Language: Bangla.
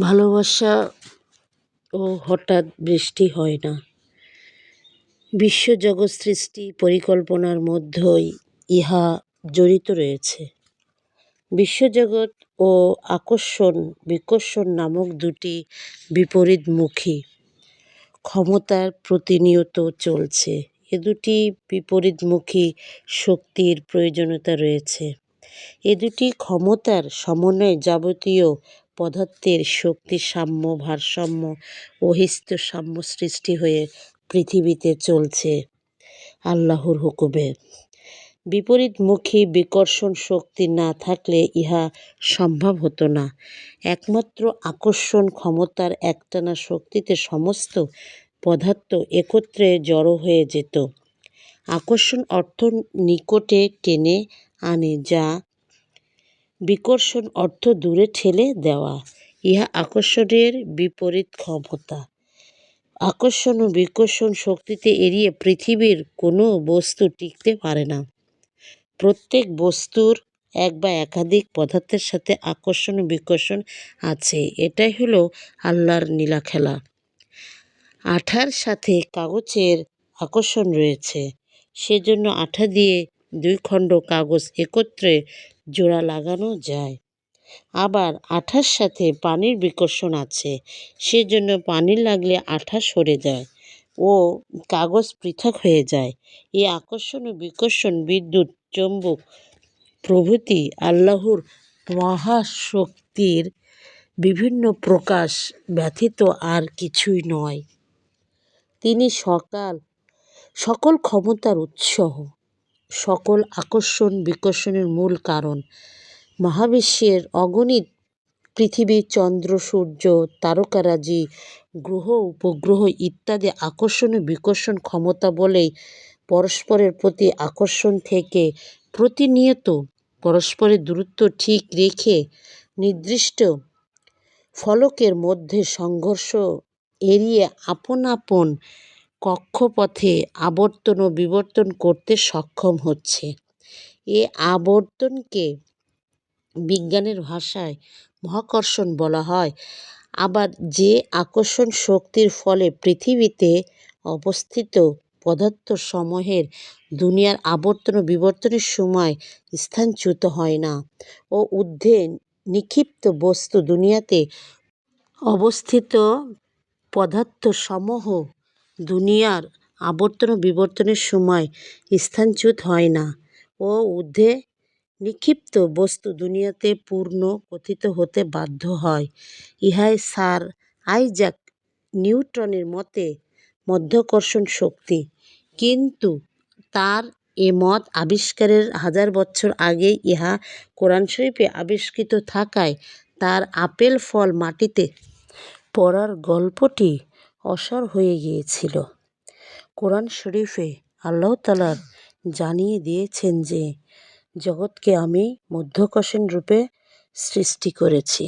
ভালোবাসা ও হঠাৎ বৃষ্টি হয় না। বিশ্বজগৎ সৃষ্টি পরিকল্পনার মধ্যেই ইহা জড়িত রয়েছে। বিশ্বজগৎ ও আকর্ষণ, বিকর্ষণ নামক দুটি বিপরীতমুখী ক্ষমতার প্রতিনিয়ত চলছে। এ দুটি বিপরীতমুখী শক্তির প্রয়োজনীয়তা রয়েছে। এ দুটি ক্ষমতার সমন্বয়ে যাবতীয় পদার্থের শক্তি, সাম্য, ভারসাম্য ও সাম্য সৃষ্টি হয়ে পৃথিবীতে চলছে আল্লাহর হুকুমে। বিপরীতমুখী বিকর্ষণ শক্তি না থাকলে ইহা সম্ভব হতো না। একমাত্র আকর্ষণ ক্ষমতার একটানা শক্তিতে সমস্ত পদার্থ একত্রে জড়ো হয়ে যেত। আকর্ষণ অর্থ নিকটে টেনে আনে, যা বিকর্ষণ অর্থ দূরে ঠেলে দেওয়া। ইহা আকর্ষণের বিপরীত ক্ষমতা। আকর্ষণ ও বিকর্ষণ শক্তিতে এড়িয়ে পৃথিবীর কোনো বস্তু টিকতে পারে না। প্রত্যেক বস্তুর এক বা একাধিক পদার্থের সাথে আকর্ষণ ও বিকর্ষণ আছে। এটাই হলো আল্লাহর নীলা খেলা আঠার সাথে কাগজের আকর্ষণ রয়েছে। সেজন্য আঠা দিয়ে দুই খণ্ড কাগজ একত্রে জোড়া লাগানো যায়। আবার আঠার সাথে পানির বিকর্ষণ আছে, সেজন্য পানি লাগলে আঠা সরে যায় ও কাগজ পৃথক হয়ে যায়। এই আকর্ষণ ও বিকর্ষণ বিদ্যুৎ, চৌম্বক প্রভৃতি আল্লাহর মহাশক্তির বিভিন্ন প্রকাশ ব্যথিত আর কিছুই নয়। তিনি সকাল, সকল ক্ষমতার উৎস। সকল আকর্ষণ বিকর্ষণের মূল কারণ। মহাবিশ্বের অগণিত পৃথিবী, চন্দ্র, সূর্য, তারকারাজি, গ্রহ, উপগ্রহ ইত্যাদি আকর্ষণ ও বিকর্ষণ ক্ষমতা বলেই পরস্পরের প্রতি আকর্ষণ থেকে প্রতিনিয়ত পরস্পরের দূরত্ব ঠিক রেখে নির্দিষ্ট ফলকের মধ্যে সংঘর্ষ এড়িয়ে আপন আপন কক্ষপথে আবর্তন ও বিবর্তন করতে সক্ষম হচ্ছে। এ আবর্তনকে বিজ্ঞানের ভাষায় মহাকর্ষণ বলা হয়। আবার যে আকর্ষণ শক্তির ফলে পৃথিবীতে অবস্থিত পদার্থসমূহের দুনিয়ার আবর্তন ও বিবর্তনের সময় স্থানচ্যুত হয় না ও ঊর্ধ্বে নিক্ষিপ্ত বস্তু দুনিয়াতে অবস্থিত পদার্থসমূহ দুনিয়ার আবর্তন ও বিবর্তনের সময় স্থানচ্যুত হয় না ও ঊর্ধ্বে নিক্ষিপ্ত বস্তু দুনিয়াতে পূর্ণ কথিত হতে বাধ্য হয়। ইহাই স্যার আইজাক নিউটনের মতে মাধ্যাকর্ষণ শক্তি। কিন্তু তার এ মত আবিষ্কারের হাজার বছর আগে ইহা কোরআন শরীফে আবিষ্কৃত থাকায় তার আপেল ফল মাটিতে পড়ার গল্পটি অসার হয়ে গিয়েছিল। কোরআন শরীফে আল্লাহ তালার জানিয়ে দিয়েছেন যে, জগৎকে আমি মধ্যকষণ রূপে সৃষ্টি করেছি।